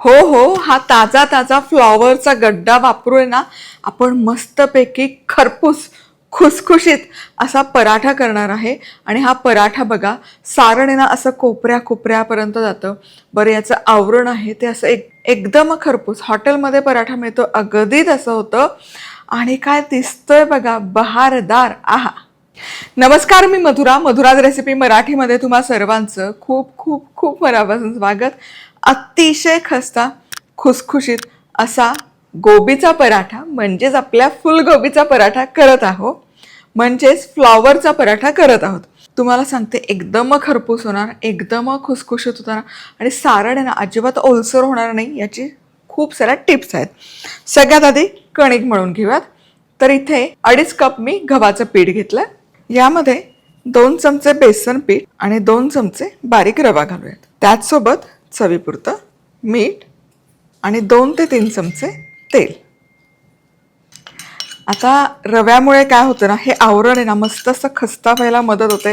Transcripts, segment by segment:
हो हो हा ताजा ताजा फ्लॉवरचा गड्डा वापरूय ना. आपण मस्तपैकी खरपूस खुसखुशीत असा पराठा करणार आहे. आणि हा पराठा बघा सारण आहे ना असं कोपऱ्या कोपऱ्यापर्यंत जातं. बरं याचं आवरण आहे ते असं एक एकदम खरपूस. हॉटेलमध्ये पराठा मिळतो अगदी तसं होतं. आणि काय दिसतंय बघा बहारदार. आहा. नमस्कार मी मधुरा. मधुराज रेसिपी मराठीमध्ये तुम्हा सर्वांचं खूप खूप खूप मनापासून स्वागत. अतिशय खस्ता खुसखुशीत असा गोबीचा पराठा म्हणजेच आपल्या फुलगोबीचा पराठा करत आहो म्हणजेच फ्लॉवरचा पराठा करत आहोत. तुम्हाला सांगते एकदम खरपूस होणार एकदम खुसखुशीत होणार आणि सारण आहे ना अजिबात ओलसर होणार नाही याची खूप साऱ्या टिप्स आहेत. सगळ्यात आधी कणिक मळून घेऊयात. तर इथे अडीच कप मी गव्हाचं पीठ घेतलं. यामध्ये दोन चमचे बेसन पीठ आणि दोन चमचे बारीक रवा घालूयात. त्याचसोबत चवीपुरतं मीठ आणि दोन ते तीन चमचे तेल. आता रव्यामुळे काय होतं ना हे आवरण आहे ना मस्त असं खस्ता व्हायला मदत होते.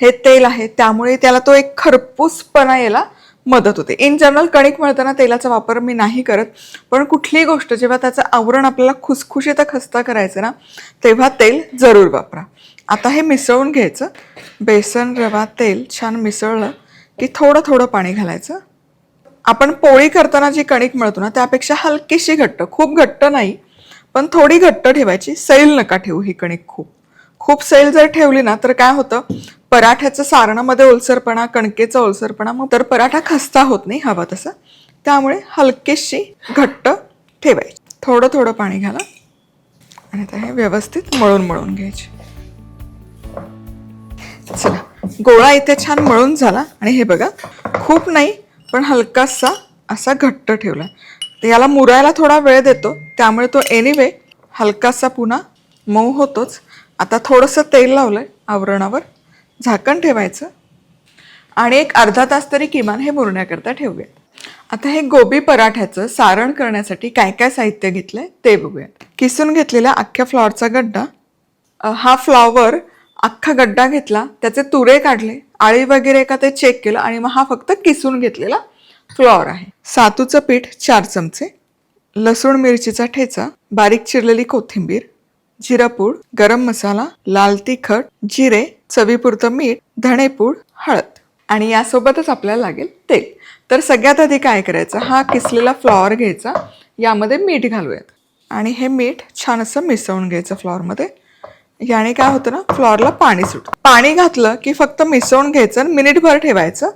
हे तेल आहे त्यामुळे त्याला तो एक खरपूसपणा यायला मदत होते. इन जनरल कणिक मळताना तेलाचा वापर मी नाही करत पण कुठलीही गोष्ट जेव्हा त्याचं आवरण आपल्याला खुसखुशीत खस्ता करायचं ना तेव्हा तेल जरूर वापरा. आता हे मिसळून घ्यायचं. बेसन रवा तेल छान मिसळलं की थोडं थोडं पाणी घालायचं. आपण पोळी करताना जी कणिक मळतो ना त्यापेक्षा हलकीशी घट्ट खूप घट्ट नाही पण थोडी घट्ट ठेवायची. सैल नका ठेवू ही कणिक खूप. खूप सैल जर ठेवली ना तर काय होतं? पराठ्याचं सारणामध्ये ओलसरपणा कणकेचा ओलसरपणा मग तर पराठा खस्ता होत नाही हवा तसा. त्यामुळे हलकेशी घट्ट ठेवायची. थोडं थोडं पाणी घाला. आणि आता हे व्यवस्थित मळून मळून घ्यायचे. चला गोळा इथे छान मळून झाला. आणि हे बघा खूप नाही पण हलकासा असा घट्ट ठेवला तर याला मुरायला थोडा वेळ देतो. त्यामुळे तो एनिवे हलकासा पुन्हा मऊ होतोच. आता थोडंसं तेल लावलं आहे आवरणावर. झाकण ठेवायचं. आणि एक अर्धा तास तरी किमान हे मुरण्याकरता ठेवूयात. आता हे गोबी पराठ्याचं सारण करण्यासाठी काय काय साहित्य घेतलं आहे ते बघूयात. किसून घेतलेला अख्ख्या फ्लॉवरचा गड्डा हा फ्लॉवर अख्खा गड्डा घेतला त्याचे तुरे काढले आळी वगैरे का ते चेक केलं आणि मग हा फक्त किसून घेतलेला फ्लॉवर आहे. सातूचं पीठ चार चमचे लसूण मिरचीचा ठेचा बारीक चिरलेली कोथिंबीर जिरापूड गरम मसाला लाल तिखट जिरे चवीपुरतं मीठ धणेपूड हळद. आणि यासोबतच आपल्याला लागेल तेल. तर सगळ्यात आधी काय करायचं? हा किसलेला फ्लॉवर घ्यायचा. यामध्ये मीठ घालूयात. आणि हे मीठ छान असं मिसळून घ्यायचं फ्लॉवरमध्ये याने काय होतं ना फ्लॉरला पाणी सुटतं. पाणी घातलं की फक्त मिसळून घ्यायचं आणि मिनिटभर ठेवायचं.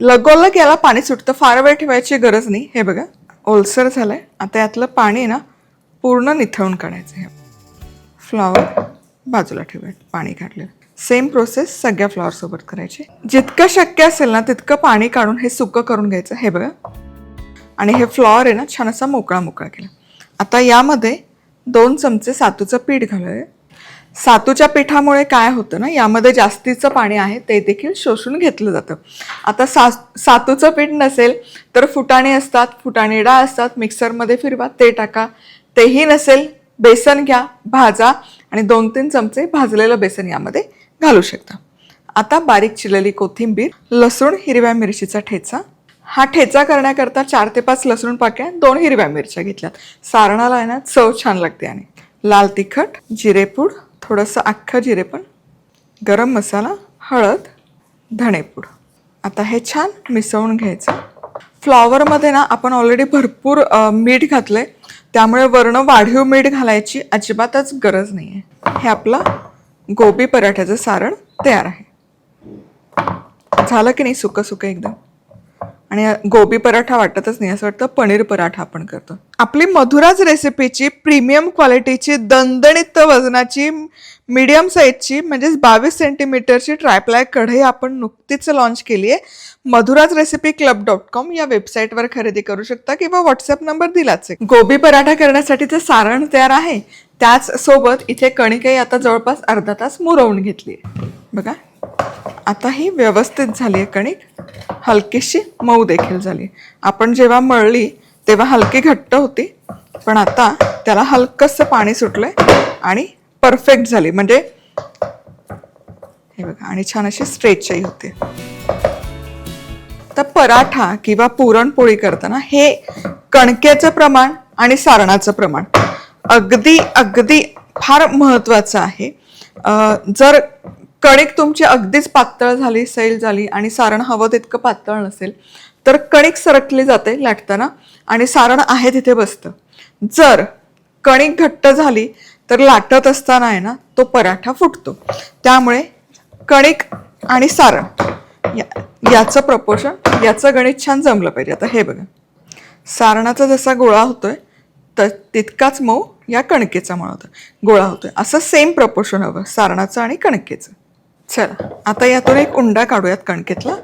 लगोलग याला पाणी सुटतं. फार वेळ ठेवायची गरज नाही. हे बघा ओलसर झालंय. आता यातलं पाणी आहे ना पूर्ण निथळून काढायचं हे फ्लॉवर बाजूला ठेवूयात पाणी काढलेलं सेम प्रोसेस सगळ्या फ्लॉवरसोबत करायची. जितकं शक्य असेल ना तितकं पाणी काढून हे सुकं करून घ्यायचं. हे बघा. आणि हे फ्लॉवर आहे ना छान असा मोकळा मोकळा केला. आता यामध्ये दोन चमचे सातूचं पीठ घालूया. सातूच्या पिठामुळे काय होतं ना यामध्ये जास्तीचं पाणी आहे ते देखील शोषून घेतलं जातं. आता सा सातूचं पीठ नसेल तर फुटाणे असतात फुटाणे डाळ असतात मिक्सरमध्ये फिरवा ते टाका. तेही नसेल बेसन घ्या भाजा आणि दोन तीन चमचे भाजलेलं बेसन यामध्ये घालू शकता. आता बारीक चिरलेली कोथिंबीर लसूण हिरव्या मिरचीचा ठेचा. हा ठेचा करण्याकरता चार ते पाच लसूण पाक्या दोन हिरव्या मिरच्या घेतल्यात. सारणाला आहे ना चव छान लागते आणि लाल तिखट जिरेपूड थोडंसं अख्खं जिरे पण. गरम मसाला हळद धणेपूड. आता हे छान मिसळून घ्यायचं. फ्लॉवरमध्ये ना आपण ऑलरेडी भरपूर मीठ मीठ आहे त्यामुळे वर्ण वाढीव मीठ घालायची अजिबातच गरज नाही आहे हे आपलं गोबी पराठ्याचं सारण तयार आहे. झालं की नाही सुकं सुकं एकदम? आणि गोबी पराठा वाटतच नाही असं वाटतं पनीर पराठा आपण करतो. आपली मधुराज रेसिपीची प्रीमियम क्वालिटीची दणदणीत वजनाची मीडियम साईजची म्हणजेच बावीस सेंटीमीटरची ट्रायप्लाय कढई आपण नुकतीच लॉन्च केली आहे. Madhura's recipe club dot com या वेबसाईटवर खरेदी करू शकता किंवा व्हॉट्सअप नंबर दिलाच आहे. गोबी पराठा करण्यासाठीचं सारण तयार आहे त्याच सोबत इथे कणिकही आता जवळपास अर्धा तास मुरवून घेतली आहे. बघा. आता ही व्यवस्थित झाली आहे कणिक. हलकीशी मऊ देखील झाली. आपण जेव्हा मळली तेव्हा हलकी घट्ट होती. पण आता त्याला हलकंसं पाणी सुटलंय आणि परफेक्ट झाली. म्हणजे हे बघा आणि छान अशी स्ट्रेचही होते. तर पराठा किंवा पुरणपोळी करताना हे कणकेचं प्रमाण आणि सारणाचं प्रमाण अगदी अगदी फार महत्वाचं आहे. जर कणिक तुमची अगदीच पातळ झाली सैल झाली आणि सारण हवं तितकं पातळ नसेल तर कणिक सरकली जाते लाटताना आणि सारण आहे तिथे बसतं. जर कणिक घट्ट झाली तर लाटत असताना आहे ना तो पराठा फुटतो. त्यामुळे कणिक आणि सारण या- याचं प्रपोर्शन याचं गणित छान जमलं पाहिजे. आता हे बघा. सारणाचा जसा गोळा होतोय तर तितकाच मऊ या कणकेचा मळ होतो गोळा होतोय. असं सेम प्रपोर्शन हवं सारणाचं आणि कणकेचं. चला आता यातून एक उंडा काढूयात कणकेतला.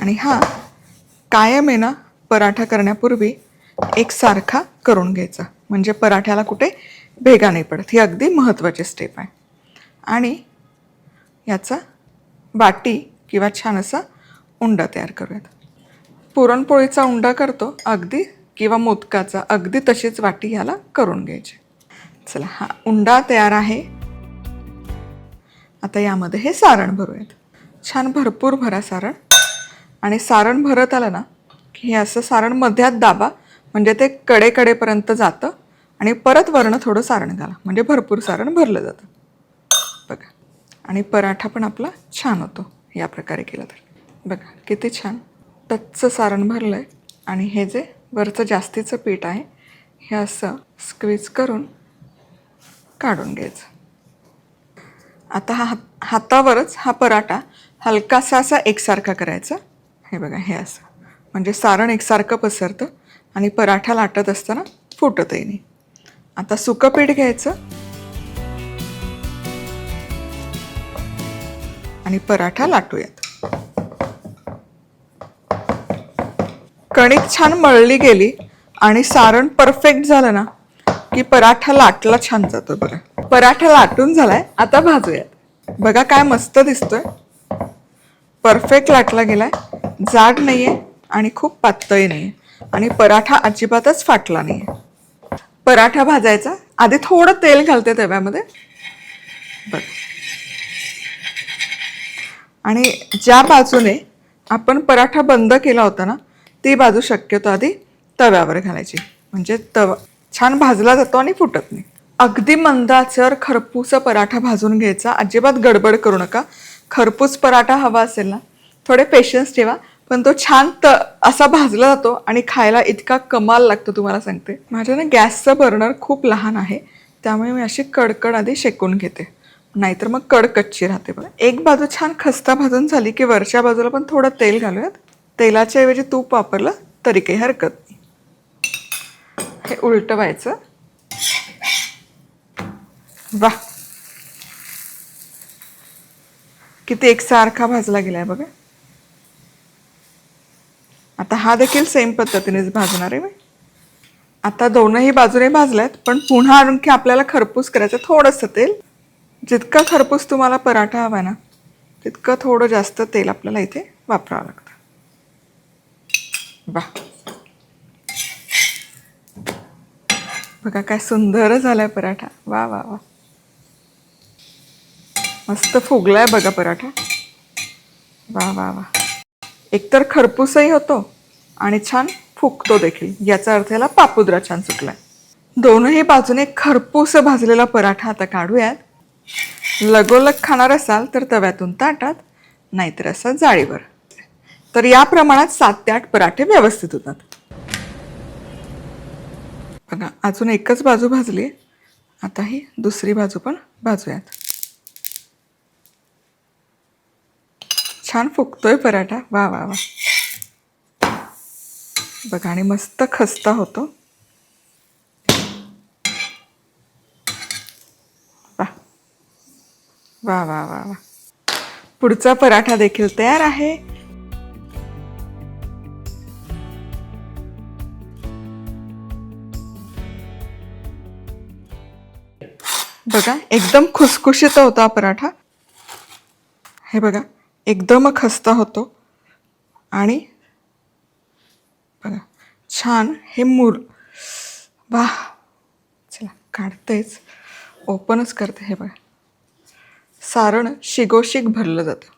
आणि हा कायम आहे ना पराठा करण्यापूर्वी एक सारखा करून घ्यायचा. म्हणजे पराठ्याला कुठे भेगा नाही पडत. ही अगदी महत्त्वाची स्टेप आहे. आणि याचा वाटी किंवा छान असा उंडा तयार करूयात. पुरणपोळीचा उंडा करतो अगदी किंवा मोदकाचा अगदी तशीच वाटी याला करून घ्यायची. चला हा उंडा तयार आहे. आता यामध्ये हे सारण भरूयात. छान भरपूर भरा सारण. आणि सारण भरत आलं ना की हे असं सारण मध्यात दाबा म्हणजे ते कडेकडेपर्यंत जातं आणि परत वरणं थोडं सारण घाला. म्हणजे भरपूर सारण भरलं जातं. बघा. आणि पराठा पण आपला छान होतो. या प्रकारे केला तर. बघा किती छान. टच्चं सारण भरलं आहे आणि हे जे वरचं जास्तीचं पीठ आहे हे असं स्क्वीज करून काढून घ्यायचं. आता हा हातावरच हा पराठा हलकासा असा एकसारखा करायचा. हे बघा हे असं. म्हणजे सारण एकसारखं पसरतं आणि पराठा लाटत असताना फुटतही नाही आता सुकं पीठ घ्यायचं. आणि पराठा लाटूयात. कणिक छान मळली गेली आणि सारण परफेक्ट झालं ना की पराठा लाटला छान जातो बघा पराठा लाटून झालाय आता भाजूयात. बघा काय मस्त दिसतोय. परफेक्ट लाटला गेलाय. जाड नाहीये आणि खूप पातळी नाहीये. आणि पराठा अजिबातच फाटला नाहीये. पराठा भाजायचा. आधी थोडं तेल घालते तव्यामध्ये. बघ. आणि ज्या बाजूने आपण पराठा बंद केला होता ना ती बाजू शक्यतो आधी तव्यावर घालायची. म्हणजे तवा छान भाजला जातो आणि फुटत नाही. अगदी मंदाचर आचेवर खरपूस पराठा भाजून घ्यायचा. अजिबात गडबड करू नका. खरपूस पराठा हवा असेल ना थोडे पेशन्स ठेवा. पण तो छान त असा भाजला जातो आणि खायला इतका कमाल लागतो तुम्हाला सांगते. माझ्या ना गॅसचं बर्नर खूप लहान आहे. त्यामुळे मी अशी कडकड आधी शेकून घेते. नाहीतर मग कडकच्ची राहते बघा. एक बाजू छान खस्ता भाजून झाली की वरच्या बाजूला पण थोडं तेल घालूयात. तेलाच्या ऐवजी तूप वापरलं तरी काही हरकत हे हे उलटवायचं वा किती एकसारखा भाजला गेलाय बघा. आता हा देखील सेम पद्धतीनेच भाजणार आहे मी. आता दोनही बाजूने भाजल्यात पण पुन्हा आणखी आपल्याला खरपूस करायचं थोडंसं तेल. जितकं खरपूस तुम्हाला पराठा हवा ना तितकं थोडं जास्त तेल आपल्याला इथे वापरावं लागतं. वा बघा काय सुंदर झालाय पराठा. वा वा वा. मस्त फुगलाय बघा पराठा. वा वा वा. एकतर खरपूसही होतो आणि छान फुगतो देखील. याचा अर्थ याला पापुद्रा छान सुटलाय. दोनही बाजूने खरपूस भाजलेला पराठा आता काढूयात. लगोलग खाणार असाल तर तव्यातून ताटात नाहीतर असं जाळीवर. तर या प्रमाणात सात ते आठ पराठे व्यवस्थित होतात. बघा अजून एकच बाजू भाजली. आता ही दुसरी बाजू पण भाजूयात. छान फुगतोय पराठा. वा वा वा. बघा आणि मस्त खस्ता होतो. वा. वा वा वा वा. पुढचा पराठा देखील तयार आहे. बघा. एकदम खुसखुशीत होता हा पराठा. हे बघा एकदम खस्ता होतो. आणि बघा छान हे मूर. वा चला काढतेच. ओपनच करते हे बघा. सारण शिगोशिक भरलं जातं.